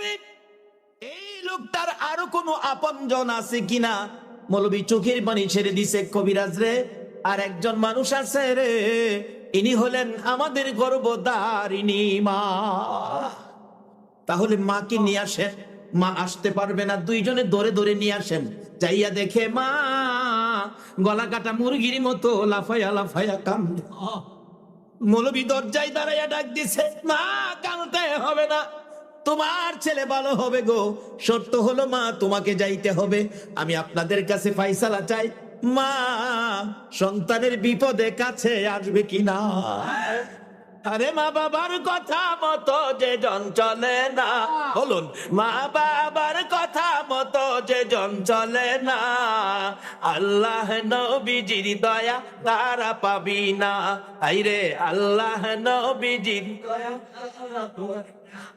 নবী এই লোকটার আরও কোনো আপনজন আছে কিনা? মৌলবী চোখের পানি ছেড়ে দিছে, কবিরাজ রে। আর একজন মানুষ আছে রে, ইনি হলেন আমাদের গর্ভদারিণী মা। তাহলে মাকে নিয়ে আসেন। মা আসতে পারবে না, দুইজনে ধরে ধরে নিয়ে আসেন। যাইয়া দেখে, মা গলা কাটা মুরগির মতো লাফাইয়া লাফাইয়া কান্দে মৌলবী দরজায় দাঁড়াইয়া ডাক দিছে, মা কানতে হবে না। তোমার ছেলে ভালো হবে গো। সত্য হলো, মা, তোমাকে যাইতে হবে। আমি আপনাদের কাছে ফাইসালা চাই। মা, সন্তানের বিপদে কাছে আসবে কিনা আরে মা বাবার কথা মতো যে জন চলে না। বলুন, মা বাবার কথা মতো যে জন চলে না। আল্লাহ নবীজির দয়া তারা পাবি না। আইরে, আল্লাহ নবীজির দয়া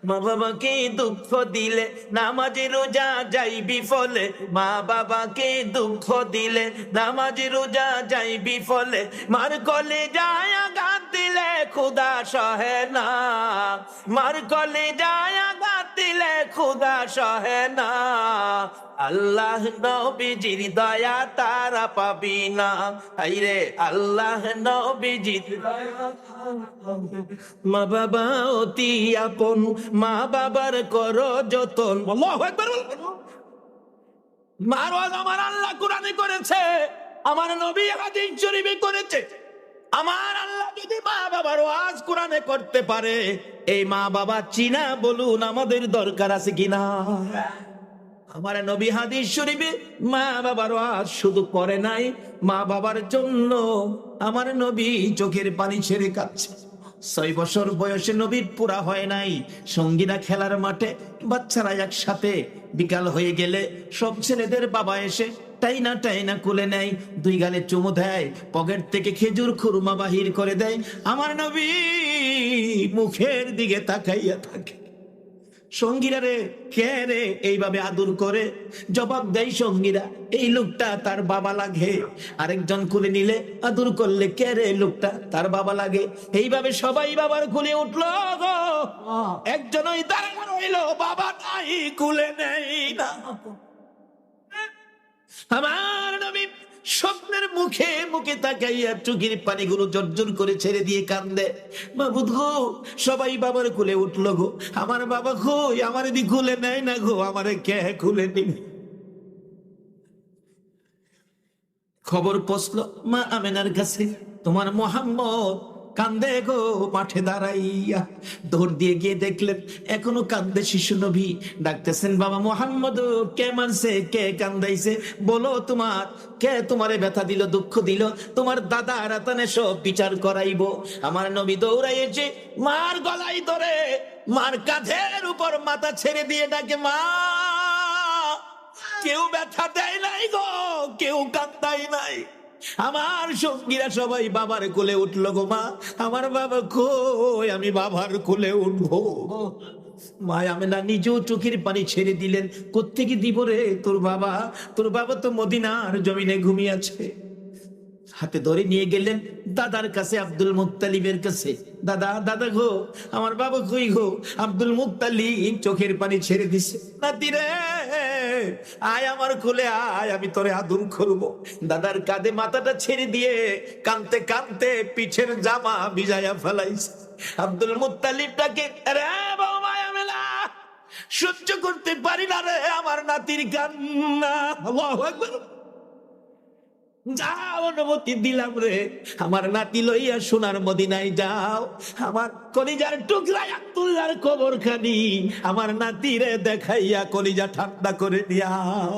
মা বাবাকে দুঃখ দিলে, নামাজি রোজা যাই বিফলে। মা বাবাকে দুঃখ দিলে, নামাজি রোজা যাইবি বিফলে। মার কলে যায় আঘাত দিলে খুদা সহে না। মার কলে যায় আঘাত দিলে খুদা সহে না। আল্লাহ নবীজির দয়া তারা পাবি না। আইরে আল্লাহ নবীজির মা বাবা অতি আপন, মা বাবার কর যতন। আল্লাহু মার ওয়াজ আমার আল্লাহ কোরআনে করেছে, আমার নবী হাদিস শরীফে করেছে। আমার আল্লাহ যদি মা বাবার ওয়াজ কোরআনে করতে পারে, এই মা বাবা চিনা বলুন আমাদের দরকার আছে কিনা? আমার নবী হাদিস শরীফে মা বাবার ওয়াজ শুধু করে নাই। মা বাবার জন্য আমার নবী চোখের পানি ছেড়ে কাঁদছে। ছয় বছর বয়সে নবীর পুরা হয় নাই। সঙ্গীরা খেলার মাঠে বাচ্চারা একসাথে বিকাল হয়ে গেলে সব ছেলেদের বাবা এসে টাইনা টাইনা কুলে নেয়, দুই গালে চুমু দেয়, পকেট থেকে খেজুর খুরমা বাহির করে দেয়। আমার নবী মুখের দিকে তাকাইয়া থাকে। সঙ্গীরা রে কে রে এইভাবে আদর করে। জবাব দেয় সঙ্গীরা, এই লোকটা তার বাবা লাগে। আরেকজন কুলে নিলে, আদর করলে কে রে লোকটা তার বাবা লাগে? এইভাবে সবাই বাবার কুলে উঠল একজন ওই দাঁড়ানো রইল, বাবা নাই কুলে নেই না। আমার নবী স্বপ্নের মুখে মুখে তাকাইয়া চোখের পানিগুলো জর্জর করে ছেড়ে দিয়ে কান্দে। বাবুদ গো, সবাই বাবার কুলে উঠল গো। আমার বাবা কই? আমার দি খুলে নেয় না গো। আমারে কে খুলে নিবে? খবর পশল মা আমেনার কাছে। তোমার মোহাম্মদ কান্দে গো মাঠে দাঁড়াইয়া। দৌড় দিয়ে গিয়ে দেখলেন, এখনও কান্দে শিশু নবী। ডাকতেছেন, বাবা মোহাম্মদ, কে মানছে, কে কান্দাইছে? বলো তোমার, কে তোমারে ব্যথা দিল, দুঃখ দিল? তোমার দাদা রাতানে সব বিচার করাইব। আমার নবী দৌড়াইয়েছে মার গলাই ধরে, মার কাঁধের উপর মাথা ছেড়ে দিয়ে ডাকে, মা, কেউ ব্যথা দেয় নাই গো, কেউ কান্দাই নাই। আমার সঙ্গীরা সবাই বাবার কোলে উঠল গো মা। আমার বাবা কই, আমি বাবার কোলে উঠবো? মায় আমি না নিজেও চোখের পানি ছেড়ে দিলেন। কোত্থেকে দিব রে তোর বাবা? তোর বাবা তো মদিনার জমিনে ঘুমিয়ে আছে। হাতে ধরে নিয়ে গেলেন দাদার কাছে আব্দুল মুক্তালিবের কাছে। দাদা দাদা গো, আমার বাবা কই গো? আব্দুল মুক্তালিব চোখের পানি ছেড়ে দিছে। নাতি রে, আয় আমার কোলে, আয়, আমি তোরে আদর করব দাদার কাঁধে মাথাটা ছেড়ে দিয়ে কানতে কানতে পিছের জামা ভিজাইয়া ফেলাইছে। আব্দুল মুক্তালিবটাকে রে বাবা মেলা, সহ্য করতে পারি না রে আমার নাতির কান্না। আল্লাহু আকবার। যাও, অনুমতি দিলাম রে। আমার নাতি লইয়া সোনার মদিনায় যাও। আমার কলিজার টুকরা আব্দুল্লার কবর খানি আমার নাতিরে দেখাইয়া কলিজা ঠান্ডা করে দিয়াও।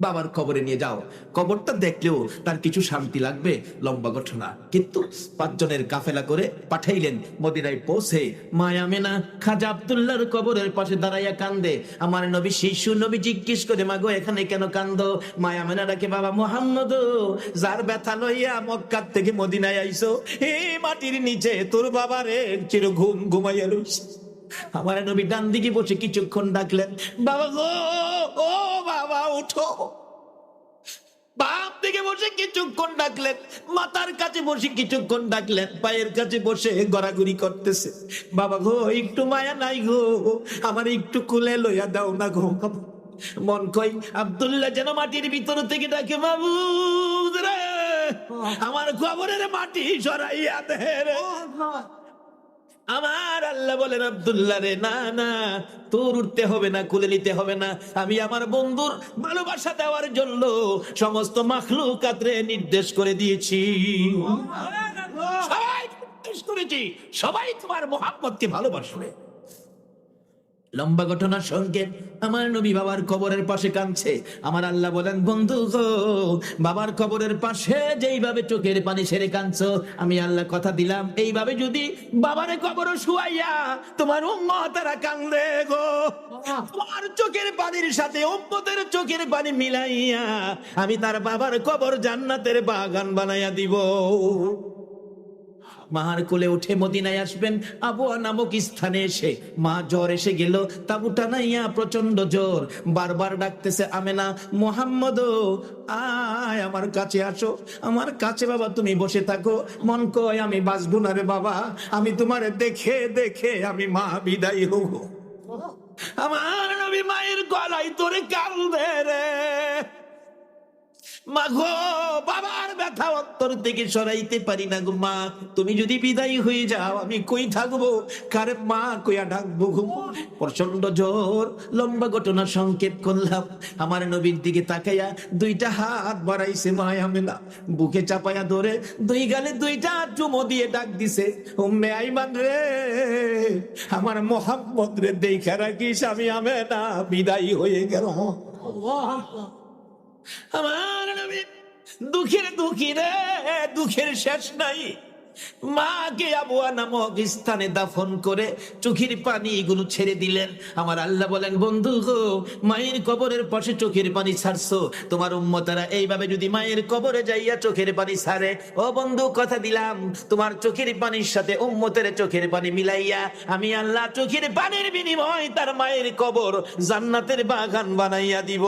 বাবার কবরে নিয়ে যাও। কবরটা দেখলেও তার কিছু শান্তি লাগবে, লম্বা ঘটনা। কিন্তু পাঁচজনের কাফেলা করে পাঠাইলেন মদিনায় পৌঁছে। মায়া মেনা খাজা আব্দুল্লাহর কবরের পাশে দাঁড়াইয়া কান্দে। আমার নবী শিশু নবী জিজ্ঞেস করে, মাগো, এখানে কেন কান্দ? মায়া মেনা ডাকে, বাবা মোহাম্মদ, যার ব্যথা লইয়া মক্কার থেকে মদিনায় আইসো এই মাটির নিচে তোর বাবারে চির ঘুম ঘুমাইয়া রইছে আমার নবী ডান দিকে বসে কিছুক্ষণ ডাকলেন বাবা গো ও বাবা উঠো। বাপ থেকে বসে কিছুক্ষণ ডাকলেন মাথার কাছে বসে কিছুক্ষণ ডাকলেন পায়ের কাছে বসে গড়াগড়ি করতেছে। বাবা গো একটু মায়া নাই গো আমার একটু কুলে লইয়া দাও না গো। মন কই আব্দুল্লাহ যেন মাটির ভিতর থেকে ডাকে বাবু রে আমার খবরের মাটি সরাইয়া দে রে। আমার আল্লাহ বলেন আবদুল্লাহ রে না না তোর উঠতে হবে না কুলে নিতে হবে না। আমি আমার বন্ধুর ভালোবাসা দেওয়ার জন্য সমস্ত মাখলু কাতরে নির্দেশ করে দিয়েছি। সবাই নির্দেশ করেছি। সবাই তোমার মোহাম্মদকে ভালোবাসবে। লম্বা ঘটনার সঙ্গে আমার নবী বাবার কবরের পাশে কাঁদছে। আমার আল্লাহ বলেন বন্ধু গো বাবার কবরের পাশে যেইভাবে চোখের পানি সেরে কাঁদছো আমি আল্লাহ কথা দিলাম এইভাবে যদি বাবার কবর শুয়াইয়া তোমার উম্মতারা কান্দে গো। তোমার চোখের পানির সাথে উম্মতের চোখের পানি মিলাইয়া আমি তার বাবার কবর জান্নাতের বাগান বানাইয়া দিব। মার কোলে উঠে মদিনায় আসবেন। আবুয়া নামক স্থানে এসে মা জ্বর এসে গেল। তাবুটা নাইয়া প্রচণ্ড জ্বর। বারবার ডাকতেছে আমেনা মোহাম্মদ আয় আমার কাছে আসো। আমার কাছে বাবা তুমি বসে থাকো। মন কয় আমি বাঁচবো না রে বাবা। আমি তোমারে দেখে দেখে আমি মা বিদায় হব। আমার নবী মায়ের গলায় তোরে কান্দে রে। মা গো, বাবার ব্যথা অন্তর থেকে সরাইতে পারি না গো মা। তুমি যদি বিদায়ী হয়ে যাও, আমি কই থাকব? কারে মা কইয়া ডাকবো গো প্রচণ্ড জোর, লম্বা ঘটনা সংকেত করলাম। আমার নবীর দিকে তাকাইয়া দুইটা হাত বাড়াইছে মায় না বুকে চাপাইয়া ধরে দুই গালে দুইটা চুমো দিয়ে ডাক দিছে, উম্মে আইমান রে, আমার মোহাম্মদ রে, দেখা রাখিস আমি আমে না বিদায়ী হয়ে গেল আমার নবী দুঃখের দুঃখী রে, দুঃখের শেষ নাই। মাকে আবুয়া নামক স্থানে দাফন করে চোখের পানি এগুলো ছেড়ে দিলেন। আমার আল্লাহ বলেন, বন্ধু গো, মায়ের কবরের পাশে চোখের পানি ছাড়ছো। তোমার উম্মতারা এইভাবে যদি মায়ের কবরে যাইয়া চোখের পানি ছাড়ে, ও বন্ধু, কথা দিলাম। তোমার চোখের পানির সাথে উম্মতের চোখের পানি মিলাইয়া আমি আল্লাহ চোখের পানির বিনিময় তার মায়ের কবর জান্নাতের বাগান বানাইয়া দিব।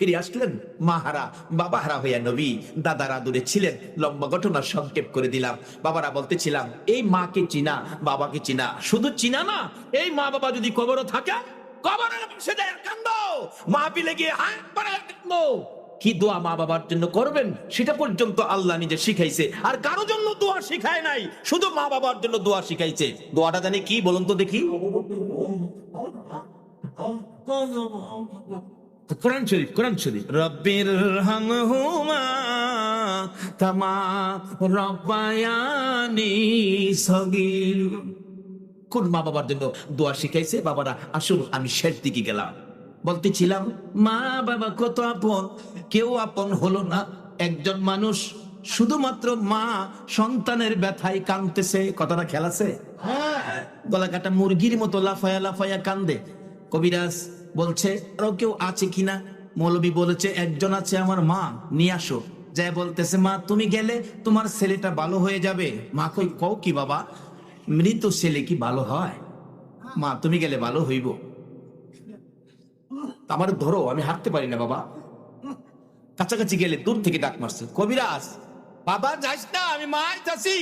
ফিরে আসলেন। মাহারা, বাবাহারা হইয়া নবী, দাদারা দূরে ছিলেন। লম্বা ঘটনা সংক্ষেপ করে দিলাম। বাবারা বলতেছিলাম, এই মাকে চিনা? বাবাকে চিনা? শুধু চিনা না, এই মা বাবা যদি কবরও থাকে, কবরের পাশে গিয়ে হাত কি দোয়া মা বাবার জন্য করবেন? সেটা পর্যন্ত আল্লাহ নিজে শিখাইছে। আর কারও জন্য দোয়া শিখায় নাই, শুধু মা বাবার জন্য দোয়া শিখাইছে। দোয়াটা জানি কি বলুন তো দেখি? কোরআন শরীফ কোরআন শরীফ। রব্বির হামহুমা তামা রব্বায়ানি সগীর। কোন মা বাবার জন্য দোয়া শিখাইছে? বাবারা আসুন আমি শেষ দিকে গেলাম। বলতেছিলাম মা বাবা কত আপন। কেউ আপন হলো না। একজন মানুষ শুধুমাত্র মা সন্তানের ব্যথায় কাঁদতেছে। কথাটা খেলাছে গলা কাটা মুরগির মতো লাফায়া লাফায়া কান্দে। কবিরাজ বলছে, আরও কেউ আছে কিনা? মৌলবী বলেছে, একজন আছে আমার মা, নিয়ে আসো। যাই বলতেছে, মা, তুমি গেলে তোমার ছেলেটা ভালো হয়ে যাবে? মা কই, কও কি বাবা, মৃত ছেলে কি ভালো হয়? মা, তুমি গেলে ভালো হইব। আমার ধরো, আমি হাঁটতে পারি না বাবা। কাছাকাছি গেলে দূর থেকে ডাক মারছে, কবিরাজ, বাবা যাস না, আমি মা আইতাছি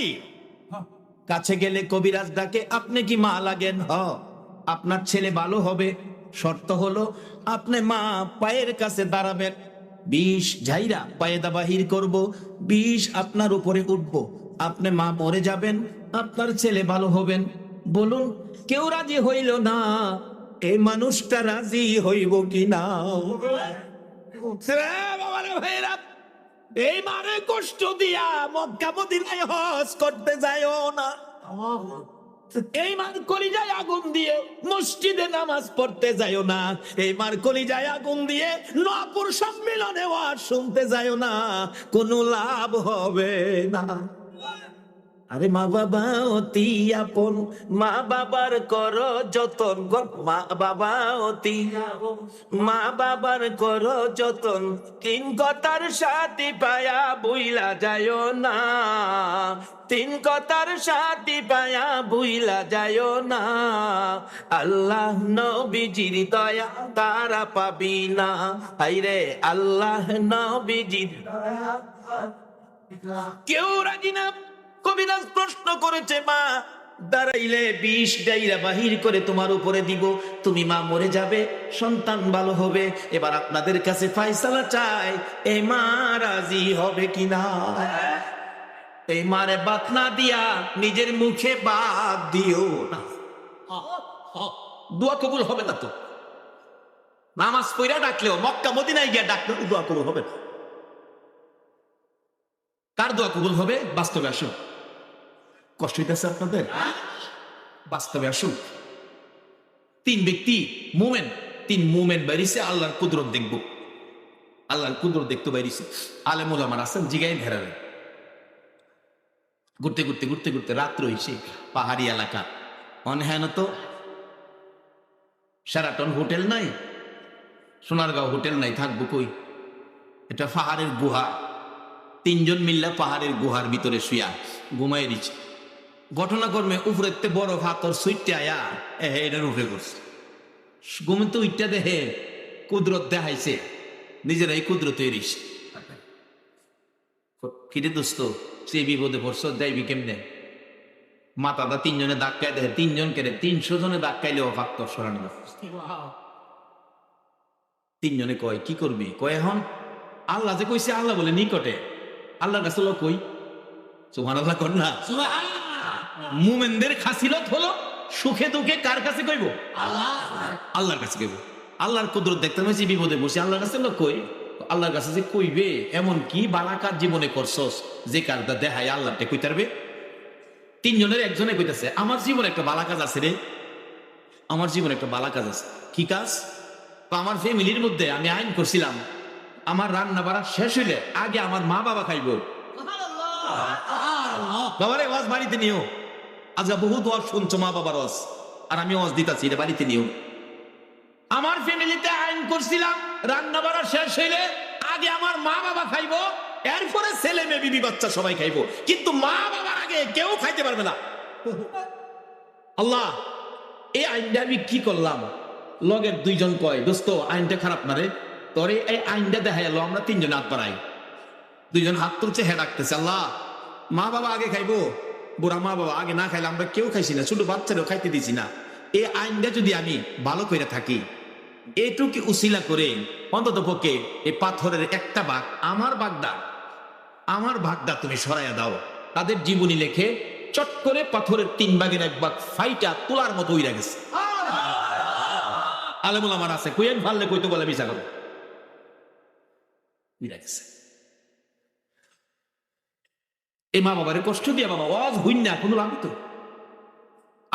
কাছে গেলে কবিরাজ ডাকে, আপনি কি মা লাগেন? হ আপনার ছেলে ভালো হবে। শর্ত হলো, আপনি মা পায়ের কাছে দাঁড়াবেন। বিষ ঝাইরা পায়ে দা বাহির করব, বিষ আপনার উপরে উঠব। আপনি মা মরে যাবেন, আপনার ছেলে ভালো হবেন। বলুন, কেউ রাজি হইল না? এই মানুষটা রাজি হইব কি না এই মারে কষ্ট দিয়া মক্কা মদিনায় হজ করতে যায়ও না। এই মারকলি যায় আগুন দিয়ে মসজিদে নামাজ পড়তে যায়ও না। এই মারকলি যায় আগুন দিয়ে নপুর সম্মিলনে ওয়াজ শুনতে যায়ও না। কোনো লাভ হবে না। আরে মা বাবা, অতি আপন। মা বাবার কর যতন মা বাবা, অতি মা বাবার কর যতন। তিন কথার সাথী পায়া বুইলা যায় না। তিন কথার সাথী পায়া বুইলা যায় না। আল্লাহ নবীজির দয়া তারা পাবি না। আইরে আল্লাহ নবীজির কেউ রাজি না? কবিরাজ প্রশ্ন করেছে, মা, দাঁড়াইলে বিষ ডাইরা বাহির করে তোমার উপরে দিব। তুমি মা মরে যাবে, সন্তান ভালো হবে। এবার আপনাদের কাছে ফাইসালা চাই এই মা রাজি হবে কিনা? এই মারে বাত না দিয়া নিজের মুখে বাদ দিও না। দোয়া কবুল হবে না তো? নামাজ পইরা ডাকলেও মক্কা মদিনায় গিয়া ডাকলেও দোয়া কবুল হবে না। কার দোয়া কবুল হবে? বাস্তবে আসুন। কষ্ট হইতেছে আপনাদের? বাস্তবে আসুন তিন ব্যক্তি, মুমেন। তিন মুমেন বাইরিছে, আল্লাহর কুদরত দেখব। আল্লাহর কুদরত দেখতে বাইরিছে। আলেমুল আমার আছেন জিগাই ভেড়াবে ঘুরতে ঘুরতে ঘুরতে ঘুরতে রাত্র হইছে পাহাড়ি এলাকা। অনহ্যান তো? সেরাটন হোটেল নাই? সোনারগাঁও হোটেল নাই, থাকব কই? এটা পাহাড়ের গুহা। তিনজন মিল্লা পাহাড়ের গুহার ভিতরে শুয়া ঘুমাই দিচ্ছে ঘটনাক্রমে উপরেতে বড় হাতর সুইটে আয়া। এহে এটার করছে। ঘুমে তো উইটটা দেহে কুদরত দেখাইছে। নিজেরাই কুদরত এরিস কিরে দোস্ত সে বিপদে পড়ছ দেয়বি কেমনে? মাথাটা তিনজনে ধাক্কায় দেখে তিনজন কেড়ে তিনশো জনে ধাক্কাইলে অফাক্ত সরানো তিনজনে কয়, কি করবি? কয়, এখন আল্লাহ যে কইছে, আল্লাহ বলে নিকটে। আল্লাহর কাছে লোক কই? সুহান আল্লাহ কর না। মুমেনদের খাসিলত হলো সুখে দুঃখে কার কাছে কইব? আল্লাহর কাছে কইব। আল্লাহর কুদরত দেখতে হয়েছে বিপদে বসে আল্লাহর কাছে লোক কই? আল্লাহর কাছে যে কইবে এমন কি বালাকার জীবনে করছস? যে কারটা দেখায় আল্লাহটা কইতে পারবে? তিনজনের একজনে কইতেছে আমার জীবনে একটা বালা কাজ আছে রে। আমার জীবনে একটা বালা কাজ আছে। কি কাজ? তো আমার ফ্যামিলির মধ্যে আমি আইন করছিলাম। আমার রান্না বাড়া শেষ হইলে আগে আমার মা বাবা খাইব বাবারে ওয়াজ বাড়িতে নিও। আজকে বহুত ওয়াজ শুনছো মা বাবার ওয়াজ, আর আমি ওয়াজ দিতাছি, এটা বাড়িতে নিও। আমার ফ্যামিলিতে আইন করছিলাম রান্না বাড়া শেষ হইলে আগে আমার মা বাবা খাইবো, এরপরে ছেলে মেয়ে, বিবি বাচ্চা সবাই খাইবো। কিন্তু মা বাবার আগে কেউ খাইতে পারবে না। আল্লাহ, এই আইনটা আমি কি করলাম? লগের দুইজন কয়, দোস্ত, আইনটা খারাপ না রে। তোরে এই আইনটা দেখা গেল আমরা তিনজন হাত বাড়াই। দুইজন হাত তুলছে হ্যাঁ ডাকতেছে আল্লাহ, মা বাবা আগে খাইবো। বুড়া মা বাবা আগে না খাইলে আমরা কেউ খাইছি না শুধু বাচ্চারও খাইতে দিছি না। এই আইনটা যদি আমি ভালো করে থাকি, এটুকু উসিলা করে অন্তত পক্ষে এই পাথরের একটা ভাগ আমার বাগদা, আমার ভাগদা তুমি সরাইয়া দাও। তাদের জীবনী লেখে চট করে পাথরের তিন ভাগের এক ভাগ ফাইটা তোলার মতো উইরা গেছে। আলমুল আমার আছে, কুয়েন ফাললে কইতো বলে মিশা করো উইরা গেছে। এই মা বাবারে কষ্ট দিয়া বাবা, ওয়াজ হইন না, কোনো লাভ তো।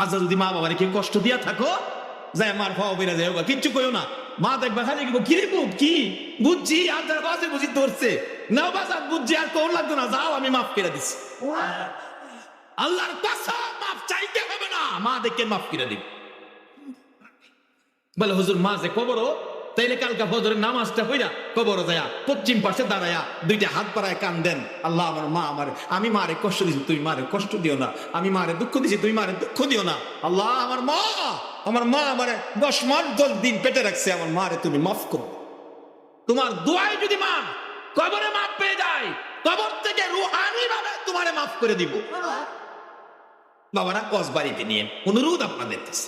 আজ যদি মা বাবারে কেউ কষ্ট দিয়া থাকো, যাই মার খাওয়া বেড়ে যায় কিচ্ছু কইও না। মা দেখবা খালি কি কি রে কি? বুঝছি, আর যার বাজে বুঝি ধরছে। না বাজা বুঝছি, আর তোর লাগতো না, যাও, আমি মাফ করে দিছি। আল্লাহর কসম, মাফ চাইতে হবে না। মা দেখে মাফ করে দিবে। বলে, হুজুর, মা যে কবরও তাইলে কালকা ফজরের নামাজটা হইয়া কবর যায়া, পশ্চিম পাশে দাঁড়ায়া দুইটা হাত পাড়ায় কান দেন আল্লাহ আমার মা আমার, আমি মারে কষ্ট দিছি, তুই মারে কষ্ট দিও না। আমি মারে দুঃখ দিছি, তুই মারে দুঃখ দিও না। আল্লাহ আমার মা আমার মা আমারে দশ মাস, দশ দিন পেটে রাখছে, আমার মারে তুমি মাফ করো। তোমার দোয়াই যদি মা কবরে মাফ পেয়ে যায়, কবর থেকে রুহানি ভাবে তোমারে মাফ করে দিব। বাবারা কস বাড়িতে নিয়ে অনুরোধ আপনাদের কাছে।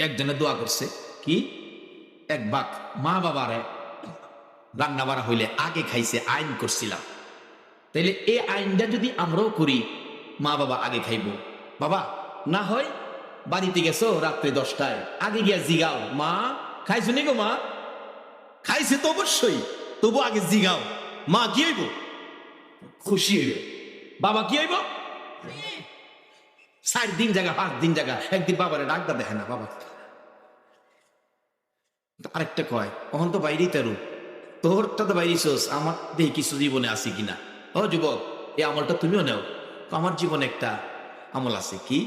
একজনে দোয়া করছে, কি? এক বাক মা বাবারে রান্না বাড়া হইলে আগে খাইছে, আইন করছিলাম। তাইলে এই আইনটা যদি আমরাও করি, মা বাবা আগে খাইব। বাবা, না হয় বাড়িতে গেছো রাত্রে দশটায়, আগে গিয়া জিগাও। মা, খাইছো নি গো মা? খাইছে তো অবশ্যই, তবু আগে জিগাও। মা কি হইব? খুশি হইব। বাবা কি হইব? চার দিন জায়গা, পাঁচ দিন জায়গা, একদিন বাবারে ডাক্তার দেখে না বাবা। আরেকটা কয় কখন তো বাইরেই তারু তোরটা তো বাইরেছোস আমার দেখি কিছু জীবনে আছে কিনা ও যুবক, এই আমলটা তুমিও নেও। আমার জীবনে একটা আমল আছে কি?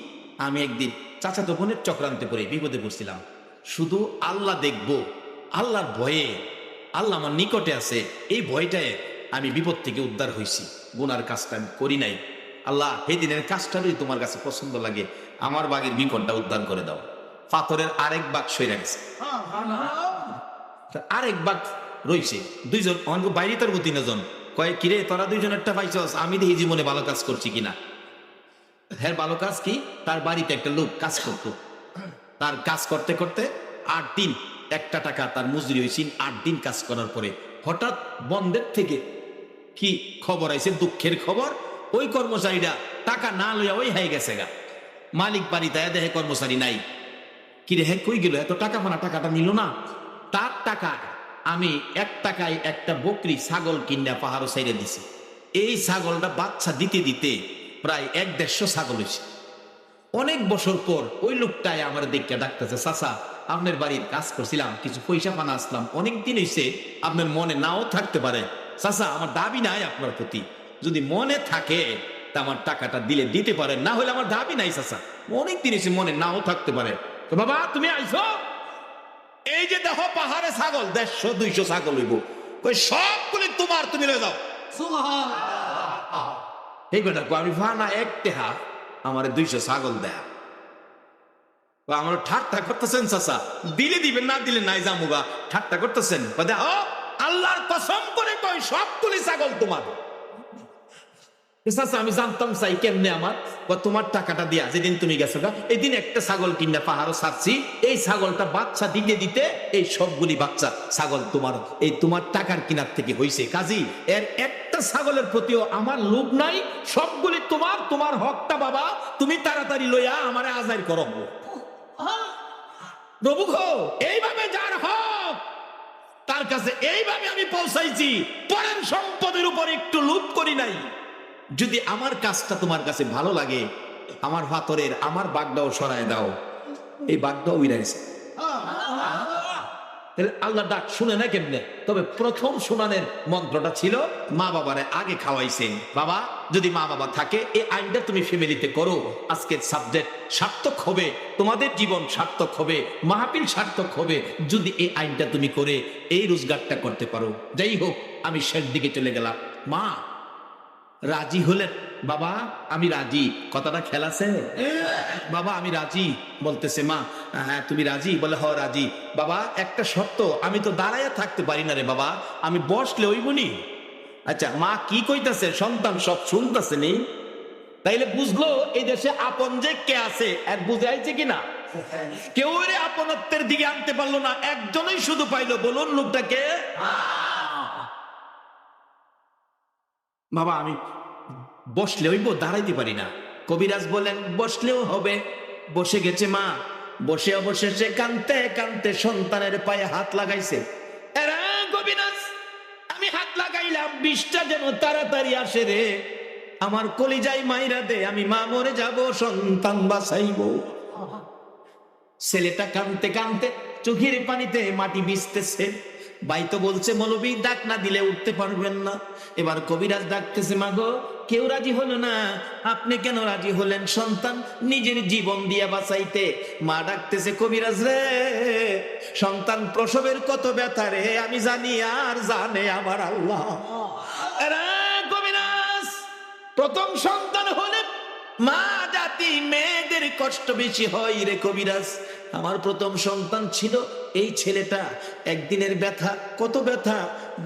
আমি একদিন চাচাতো বোনের চক্রান্তে পড়ে বিপদে পড়ছিলাম। শুধু আল্লাহ দেখব, আল্লাহর ভয়ে, আল্লাহ আমার নিকটে আছে, এই ভয়টায় আমি বিপদ থেকে উদ্ধার হয়েছি গুনার কাজটা আমি করি নাই। আল্লাহ এই দিনের কাজটা যদি তোমার কাছে পছন্দ লাগে আমার বাগের বিপদটা উদ্ধার করে দাও। পাথরের আরেক বাঘ সই রাখছে আরেক বাঘ রইছে। দুইজন অনেক বাইরে তার তিনজন কয়ে কিরে তোরা দুইজন একটা পাইছস? আমি দেখি জীবনে ভালো কাজ করছি কিনা? হ্যাঁ ভালো কাজ কি? তার বাড়িতে একটা লোক কাজ করতো। তার কাজ করতে করতে আট দিন একটা টাকা তার মজুরি হয়েছে আট দিন কাজ করার পরে হঠাৎ বন্ধের থেকে কি খবর আইছে? দুঃখের খবর? ওই কর্মচারীরা টাকা না লইয়া ওই হয়ে গেছে গা। মালিক বাড়ি বাড়িতে দেখে কর্মচারী নাই। কি রে হ্যাঁ কই গেল? এত টাকা মানা টাকাটা নিল না? তার টাকা আমি এক টাকায় একটা বকরি ছাগল কিনা পাহাড় সাইডে দিছি। এই ছাগলটা বাচ্চা দিতে দিতে প্রায় এক দেড়শো ছাগল হয়েছে। অনেক বছর পর ওই লোকটাই আমার দেখতে ডাকতেছে, চাচা, আপনার বাড়ির কাজ করছিলাম, কিছু পয়সা পানা আসলাম। অনেক দিন হয়েছে আপনার মনে নাও থাকতে পারে। চাচা, আমার দাবি নাই আপনার প্রতি। যদি মনে থাকে তা আমার টাকাটা দিলে দিতে পারে না হলে আমার দাবি নাই চাচা অনেক দিন হয়েছে মনে নাও থাকতে পারে। তো বাবা তুমি আইছো? এই যে দেখো পাহাড়ে ছাগল দেড়শো দুইশো ছাগল হইব। কই সবগুলি তোমার তুমি লয়ে যাও। এই কথা আমি ভানা এক টেহা আমার দুইশো ছাগল দেয়া। আমার ঠাট্টা করতেছেন চাচা দিলে দিবেন না দিলে নাই জামুগা। ঠাট্টা করতেছেন। দেখো আল্লাহর কসম করে কই সবগুলি ছাগল তোমার। আমি জানতাম চাই কেমনে আমার? বা তোমার টাকাটা দিয়া যেদিন তুমি গেছো গা এই দিন একটা ছাগল কিনা পাহাড়ও ছাড়ছি। এই ছাগলটা বাচ্চা দিতে দিতে এই সবগুলি বাচ্চা ছাগল তোমার, এই তোমার টাকার কিনার থেকে হইছে। কাজী, এর একটা ছাগলের প্রতিও আমার লোভ নাই, সবগুলি তোমার তোমার হকটা বাবা, তুমি তাড়াতাড়ি লইয়া আমারে আজাই করো। প্রভু এইভাবে যার হক, তার কাছে এইভাবে আমি পৌঁছাইছি, পরের সম্পদের উপর একটু লুপ করি নাই। যদি আমার কাজটা তোমার কাছে ভালো লাগে, আমার হাতরের আমার বাগদাও সরায় দাও। এই বাগদাও তাহলে আল্লাহ ডাক শুনে না কেমনে? তবে প্রথম শোনানের মন্ত্রটা ছিল, মা বাবারে আগে খাওয়াইছেন বাবা, যদি মা বাবা থাকে, এই আইনটা তুমি ফ্যামিলিতে করো। আজকের সাবজেক্ট সার্থক হবে, তোমাদের জীবন সার্থক হবে মাহাপিল সার্থক হবে। যদি এই আইনটা তুমি করে, এই রোজগারটা করতে পারো। যাই হোক, আমি শেষ দিকে চলে গেলাম। মা রাজি হলেন। বাবা, আমি রাজি। কথাটা খেলাছে বাবা, আমি রাজি, বলতেছে মা। হ্যাঁ তুমি রাজি? বলে, হ, রাজি। বাবা, একটা শর্ত, আমি তো দাঁড়াইয়া থাকতে পারি না রে বাবা। আমি বসলে ওই বলি আচ্ছা মা কি কইতাছে? সন্তান সব শুনতেছে নি তাইলে বুঝলো, এই দেশে আপন যে কে আছে এক বুঝে আইছে কিনা? কেউ রে আপনত্বের দিকে আনতে পারল না। একজনই শুধু পাইলো। বলুন, লোকটাকে। বাবা, আমি বসলে ওই দাঁড়াইতে পারি না। কবিরাজ বলেন বসলেও হবে। বসে গেছে মা। বসে অবশেষে কানতে কানতে সন্তানের পায়ে হাত লাগাইছে। এরা কবিরাজ, আমি হাত লাগাইলাম, বিষটা যেন তাড়াতাড়ি আসে রে। আমার কলিজাই মাইরা দে, আমি মা মরে যাব, সন্তান বাঁচাইব। ছেলেটা কানতে কানতে চোখের পানিতে মাটি ভিজতেছে। বাই তো বলছে, মৌলবী, ডাক না দিলে উঠতে পারবেন না। এবার কবিরাজ ডাকতেছে, মাগো, কেউ রাজি হলো না? আপনি কেন রাজি হলেন সন্তান নিজের জীবন দিয়া বাঁচাইতে? মা ডাকতেছে, কবিরাজ রে, সন্তান প্রসবের কত ব্যথা রে? আমি জানি আর জানে আমার আল্লাহ। কবিরাজ, প্রথম সন্তান হলে মা জাতি মেয়েদের কষ্ট বেশি হয় রে কবিরাজ। আমার প্রথম সন্তান ছিল এই ছেলেটা একদিনের ব্যথা, কত ব্যথা?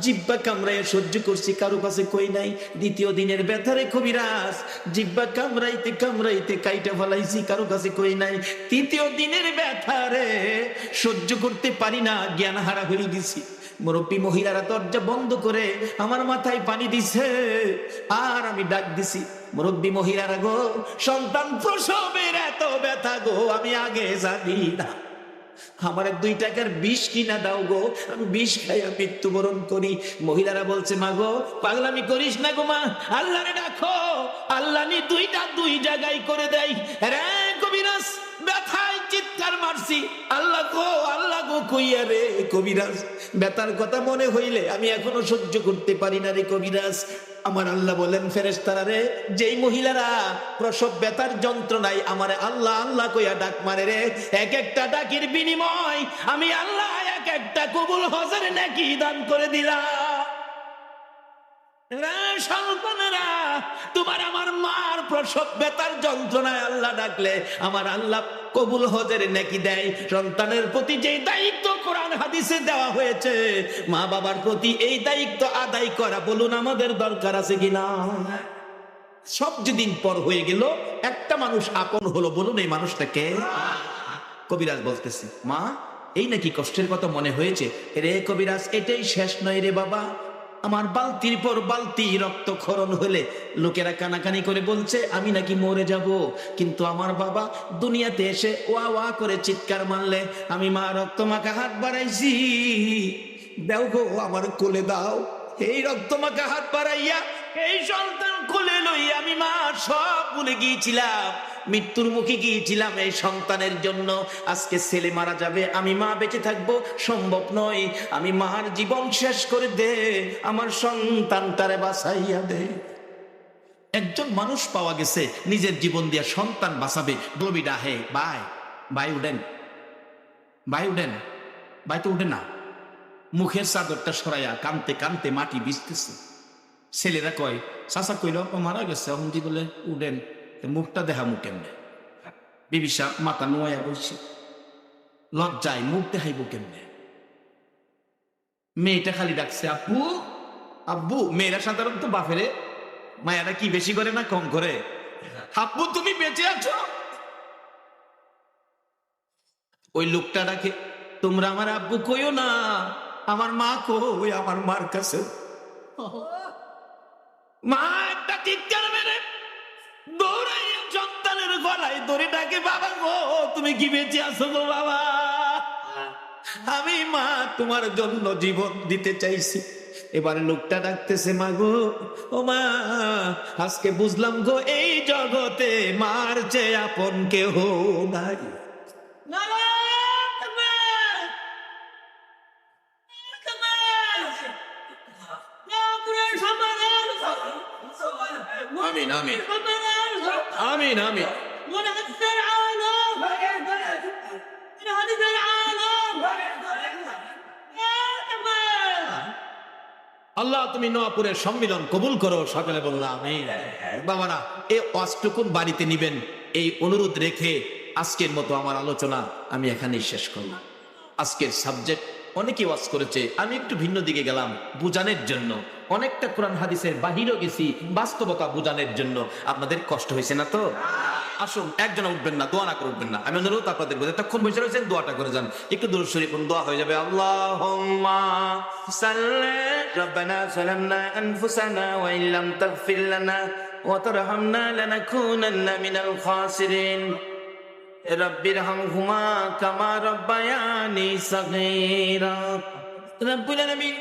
জিব্বা কামড়াইয়া সহ্য করছি, কারও কাছে কই নাই। দ্বিতীয় দিনের ব্যথা রে কবিরাজ জিব্বা কামড়াইতে কামড়াইতে কাইটা ফলাইছি, কারও কাছে কই নাই। তৃতীয় দিনের ব্যথা রে, সহ্য করতে পারি না, জ্ঞান হারা হয়ে গেছি। মুরব্বী মহিলারা দরজা বন্ধ করে আমার মাথায় পানি দিছে, আর আমি ডাক দিছি, মুরব্বী মহিলারা গো, সন্তান প্রসবের এত ব্যথা গো, আমি আগে জানি না। আমার দুই টাকার বিষ কিনা দাও গো। আমি বিষ খাইয়া মৃত্যুবরণ করি। মহিলারা বলছে মা গো পাগলামি করিস না গো মা। আল্লাহ রে ডাকো। আল্লাহ নি দুইটা দুই জায়গায় করে দেয়। রে কবিরাজ, ব্যথায় চিৎকার মারছি। আল্লাহ গো আল্লাহ গো কইয়া রে কবিরাজ। ব্যথার কথা মনে হইলে আমি এখনও সহ্য করতে পারি না রে কবিরাজ। আমার আল্লাহ বলেন ফেরেস্তারা রে, যেই মহিলারা প্রসব ব্যথার যন্ত্রণায় আমার আল্লাহ আল্লাহ কইয়া ডাক মারে রে, এক একটা ডাকির বিনিময় আমি আল্লাহ এক একটা কবুল হজের নাকি দান করে দিলাম। সন্তানেরা তোমার আমার মার প্রসব বেতার যন্ত্রণায় আল্লাহ ডাকলে, আমার আল্লাহ কবুল হজের নাকি দেয়। সন্তানের প্রতি যে দায়িত্ব কোরআন হাদিসে দেওয়া হয়েছে, মা বাবার প্রতি এই দায়িত্ব আদায় করা, বলুন আমাদের দরকার আছে কিনা? সব যেদিন পর হয়ে গেল, একটা মানুষ আপন হলো, বলুন এই মানুষটাকে কবিরাজ বলতেছে, মা, এই নাকি কষ্টের কথা মনে হয়েছে? রে কবিরাজ, এটাই শেষ নয় রে বাবা। আমার বালতির পর বালতি রক্তক্ষরণ হলে লোকেরা কানাকানি করে বলছে, আমি নাকি মরে যাব। কিন্তু আমার বাবা দুনিয়াতে এসে ওয়া ওয়া করে চিৎকার মারলে, আমি মা, রক্ত মাখা হাত বাড়াইছি। দাও গো, আমার কোলে দাও। এই রক্ত মাখা হাত বাড়াইয়া, এই সন্তান কোলে লইয়া আমি মা, সব ভুলে গিয়েছিলাম। মৃত্যুর মুখে গিয়েছিলাম এই সন্তানের জন্য। আজকে ছেলে মারা যাবে, আমি মা বেঁচে থাকব, সম্ভব নয়। আমি মার জীবন শেষ করে দে, আমার সন্তান তারে বাঁচাইয়া দে। একজন মানুষ পাওয়া গেছে, নিজের জীবন দিয়া সন্তান বাঁচাবে। বলবি ডাহে, বাই বাই উঠেন বাই উঠেন বাই তো উঠে না। মুখের চাদরটা সরাইয়া কানতে কানতে মাটি ভিজতেছে ছেলেরা কয়, চাচা কইল আপা মারা গেছে? অমদি বলে উঠেন তো মুখটা দেখা মুখ কেমনে? বিবিসা মাথা নোয়া বলছে, লজ্জায় মুখ দেখাইব কেমনে? মেয়েটা খালি ডাকছে, আব্বু আব্বু, মেয়েরা সাধারণত বাপেরে মায়েরা কি বেশি করে না কম করে? আব্বু, তুমি বেঁচে আছো? ওই লোকটা ডাকে, তোমরা আমার আব্বু কইও না, আমার মা কই, আমার মার কাছে? মা, একটা চিৎকার গলায় দড়ি ডাকে বাবা গো তুমি কি বেঁচে আছো গো বাবা? আমি মা তোমার জন্য জীবন দিতে চাইছি। এবারে লোকটা ডাকতেছে মা গো ও মা আজকে বুঝলাম গো এই জগতে মার চেয়ে আপন কেহ নাই। আমিন আমিন আমিন আমিন। আল্লাহ, তুমি নোয়াপুরের সম্মিলন কবুল করো। সকালে বললাম এই বাবারা এই অষ্টকুন বাড়িতে নিবেন। এই অনুরোধ রেখে আজকের মতো আমার আলোচনা আমি এখানেই শেষ করলাম। আজকের সাবজেক্ট অনেকে ওয়াজ করেছে, আমি একটু ভিন্ন দিকে গেলাম। বুঝানোর জন্য অনেকটা কোরআন হাদিসের বাহিরও গেছি, বাস্তবতা বুঝানোর জন্য। আপনাদের কষ্ট হয়েছে না তো? আসুন, একজন উঠবেন না, দোয়া না করে উঠবেন না। আমি অনুরোধ আপনাদের বলে তখন বসে রয়েছেন দোয়াটা করে যান। একটু দূর শরীফ দোয়া হয়ে যাবে। লানা ওয়া তারহামনা লানাকুনান্না মিনাল খাসিরিন। রব্বির হামহুমা কামা রব্বায়ানি সাগীরা। রব্বুল আলামিন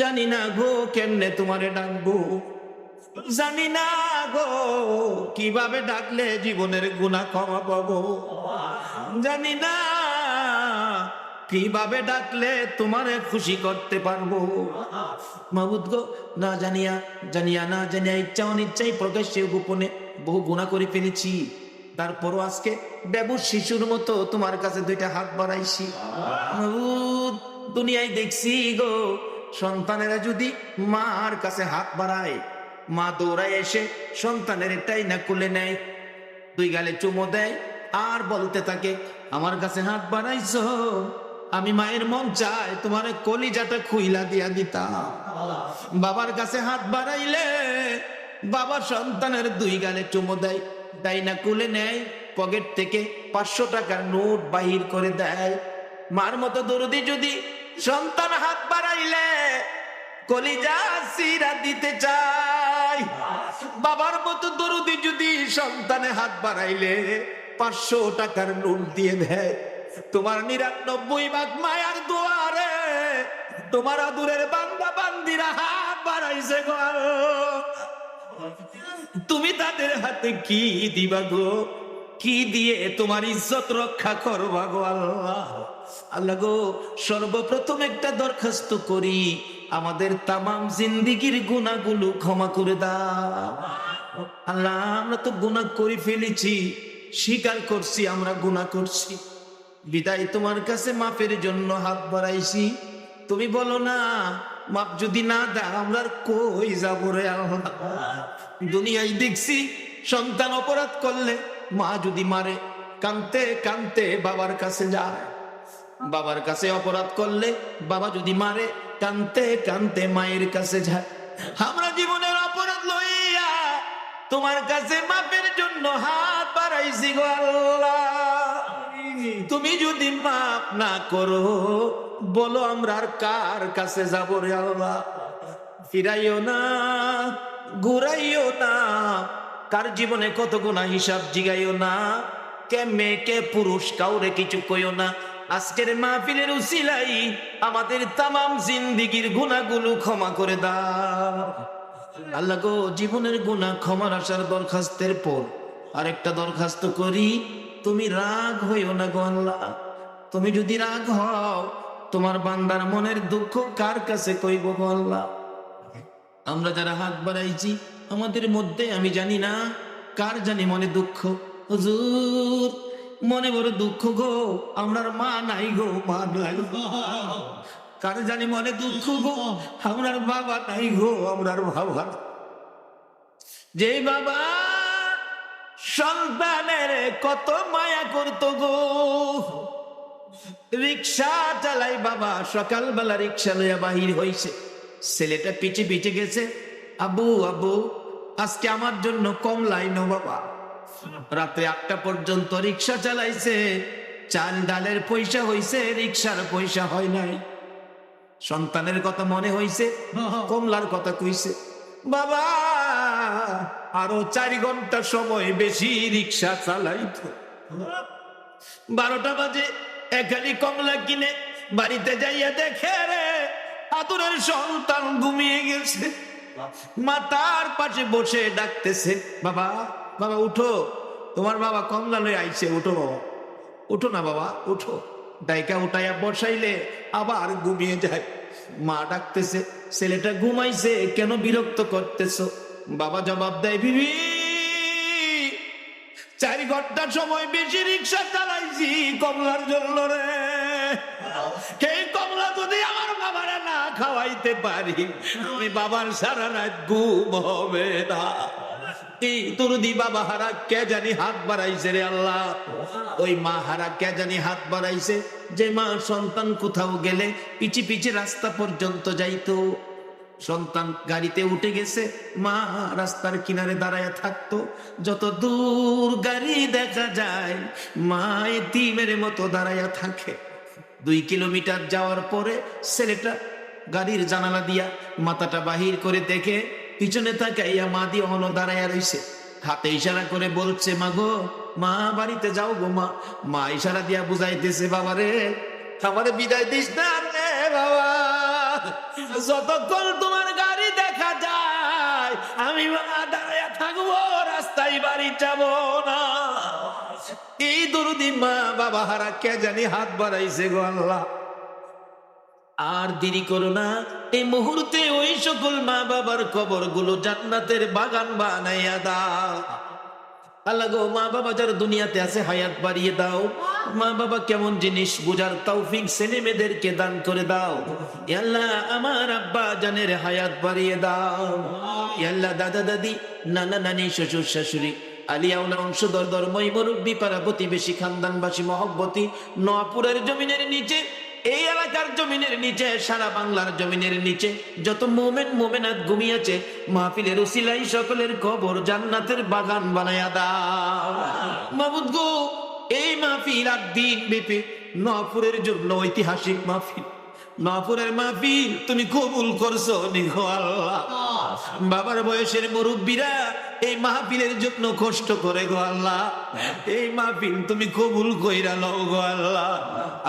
জানি না গো কেমনে তোমারে ডাকবো। জানি না গো, কীভাবে ডাকলে জীবনের গুণা ক্ষমা পাবো? জানি না কীভাবে ডাকলে তোমারে খুশি করতে পারব? মাহবুদ গো, না জানিয়া জানিয়া না জানিয়া ইচ্ছা অনিচ্ছাই প্রকাশ্যে গোপনে বহু গুণা করে ফেলেছি। তারপরও আজকে বেবুর শিশুর মতো তোমার কাছে দুইটা হাত বাড়াইছি। দুনিয়ায় দেখছি গো, সন্তানেরা যদি মার কাছে হাত বাড়ায় মা দৌড়ায় এসে সন্তানের এটাই না কুলে নেয়। দুই গালে চুমো দেয়, আর বলতে থাকে, আমার কাছে হাত বাড়াইছো? আমি মায়ের মন চাই, তোমার কলিজাটা খুইলা দিয়া দিতাম। বাবার কাছে হাত বাড়াইলে বাবা সন্তানের দুই গালে চুমো দেয়। তাই না কুলে নেয়, পকেট থেকে পাঁচশো টাকার নোট বাহির করে দেয়। মার মতো দরদি যদি সন্তান হাত বাড়াইলে কলিজা সিরা দিতে চাই। বাবার মতো দরদি যদি সন্তানে হাত বাড়াইলে পাঁচশো টাকার নোট দিয়ে দেয়, তোমার নিরানব্বই ভাগ মায়ার দুয়ারে, তোমার আদুরের বান্দা বান্দিরা হাত বাড়াইছে গো। তুমি তাদের হাতে কি দিবা গো? কি দিয়ে তোমার ইজ্জত রক্ষা করবা গো আল্লাহ? আল্লাহ সর্বপ্রথম একটা দরখাস্ত করি। আমাদের তামাম জিন্দিগির গুণাগুলো ক্ষমা করে দাও। আল্লাহ, আমরা তো গুনাহ করে ফেলেছি, স্বীকার করছি, আমরা গুনাহ করছি। বিদায় তোমার কাছে মাপের জন্য হাত বাড়াইছি। তুমি বলো না, মাপ যদি না দাও, আমরা কই যাব রে দুনিয়ায় দেখছি, সন্তান অপরাধ করলে মা যদি মারে কানতে কানতে বাবার কাছে যায়। বাবার কাছে অপরাধ করলে বাবা যদি মারে কানতে কানতে মায়ের কাছে যায়। আমরা জীবনের অপরাধ লইয়া তোমার কাছে মাপের জন্য হাত বাড়াইছি গো আল্লাহ। তুমি যদি মাপ না করো, বলো আমরা আর কার কাছে যাব রে আল্লাহ? ফিরাইও না, ঘুরাইও না, কার জীবনে কত গুণা হিসাব জিগাইও না কে মেয়ে কে পুরুষ কাউরে কিছু কইও না। আজকের মাহফিলের উসিলাই আমাদের তামাম জিন্দিগির গুণাগুলো ক্ষমা করে দাও। আল্লাহ গো, জীবনের গুণা ক্ষমার আসার দরখাস্তের পর আরেকটা দরখাস্ত করি। তুমি রাগ হইও না গো আল্লাহ। তুমি যদি রাগ হও, তোমার বান্দার মনের দুঃখ কার কাছে কইব গো আল্লাহ? আমরা যারা হাত বাড়াইছি, আমাদের মধ্যে আমি জানি না কার জানি মনে দুঃখ। হুজুর মনে বড় দুঃখ গো, আমরার মা নাই গো, মা নাই। কার জানি মনে দুঃখ গো, আমরার বাবা নাই গো, আমরার বাবা। যে বাবা সন্তানের কত মায়া করতো গো, রিক্সা চালাই বাবা, সকালবেলা রিক্সা লইয়া বাহির হইছে ছেলেটা পিছে পিছে গেছে, আবু আবু, আজকে আমার জন্য কম লাইন বাবা রাতে আটটা পর্যন্ত রিক্সা চালাইছে। চাল ডালের পয়সা হইছে, রিক্সার পয়সা হয় নাই। সন্তানের কথা মনে হইছে, কমলার কথা কইছে। বাবা, আরও চারি ঘণ্টা সময় বেশি রিক্সা চালাইতো বারোটা বাজে এখানে কমলা কিনে বাড়িতে যাইয়া দেখে রে, আদরের সন্তান ঘুমিয়ে গেছে। মাতার পাশে বসে ডাকতেছে, বাবা বাবা, উঠো। তোমার বাবা কমলা লই আইছে, উঠো বাবা। উঠো না বাবা, উঠো। ডাইকা উঠাইয়া বসাইলে আবার ঘুমিয়ে যায়। মা ডাকতেছে, ছেলেটা ঘুমাইছে, কেন বিরক্ত করতেছ? বাবা জবাব দেয়, বিবি, চারি ঘণ্টার সময় বেশি রিক্সা চালাইছি কমলার জন্য রে। এই কমলা যদি আমার বাবারা না খাওয়াইতে পারি, আমি বাবার সারা রাত ঘুম হবে না। বাবা হারা কে জানি হাত বাড়াইছে রে আল্লাহ। ওই মা হারা কে জানি হাত বাড়াইছে। যে মা সন্তান কোথাও গেলে রাস্তা পর্যন্ত সন্তান গাড়িতে উঠে গেছে, মা রাস্তার কিনারে দাঁড়ায় থাকতো। যত দূর গাড়ি দেখা যায়, মা এতিমের মতো দাঁড়ায়া থাকে। দুই কিলোমিটার যাওয়ার পরে ছেলেটা গাড়ির জানালা দিয়া মাথাটা বাহির করে দেখে পিছনে তাকাইয়া মা দিয়ে হলো দাঁড়াইয়া রইছে। হাতে ইশারা করে বলছে মা গো মা বাড়িতে যাও গো, মা। মা ইশারা দিয়া বুঝাইতেছে, বাবা রে, আমারে বিদায় দিস না রে বাবা। যতক্ষণ তোমার গাড়ি দেখা যায়, আমি দাঁড়াইয়া থাকব, রাস্তায় বাড়ি যাব না। এই দরুদি মা, বাবা হারা কে জানি হাত বাড়াইছে গো আল্লাহ। আর দেরি করো না। এই মুহূর্তে ওই সকল মা বাবার কবরগুলো জান্নাতের বাগান বানাইয়া দাও। আল্লাহ গো মা বাবা যারা দুনিয়াতে আছে, হায়াত বাড়িয়ে দাও। মা বাবা কেমন জিনিস বুঝার তৌফিক ছেলে মেয়েদেরকে দান করে দাও। এ আল্লাহ, আমার আব্বা জানের হায়াত বাড়িয়ে দাও। এ আল্লাহ, দাদা, দাদি, নানা, নানি, শ্বশুর, শাশুড়ি আলিয়াউলা অংশধর, ধর্মই মুরব্বী, পাড়া প্রতিবেশী, খানদানবাসী, মহব্বতী নোয়াপুরের জমিনের নিচে এই এলাকার জমিনের নিচে, সারা বাংলার জমিনের নিচে, যত মোমেন মোমেনাত ঘুমিয়েছে, মাহফিলের উসিলাই সকলের কবর জান্নাতের বাগান বানায়া দাও। মাহমুদ গো, এই মাহফিল আর দিন ব্যাপী নপুরের জন্য ঐতিহাসিক মাহফিল। নপুরের মাহফিল তুমি কবুল করছ নিহ আল্লাহ। বাবার বয়সের মুরব্বীরা এই মাহফিলের জন্য কষ্ট করে গো আল্লাহ। এই মাহফিল তুমি কবুল কইরা লও গো আল্লাহ।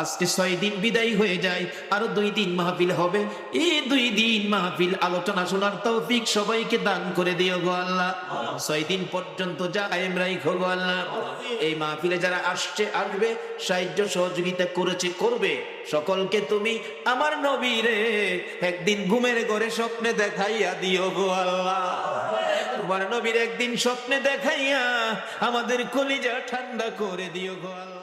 আজকে ছয় দিন বিদায় হয়ে যায়, আরও দুই দিন মাহফিল হবে। এই দুই দিন মাহফিল আলোচনা শোনার তৌফিক সবাইকে দান করে দিও গো আল্লাহ। ছয় দিন পর্যন্ত যা আইম রাইখো গো আল্লাহ। এই মাহফিলে যারা আসছে, আসবে, সাহায্য সহযোগিতা করেছে, করবে। সকলকে তুমি আমার নবী রে একদিন ঘুমের ঘরে স্বপ্নে দেখাইয়া দিও গো আল্লাহ। তোমার নবীর একদিন স্বপ্নে দেখাইয়া আমাদের কলিজা ঠান্ডা করে দিও গো আল্লাহ।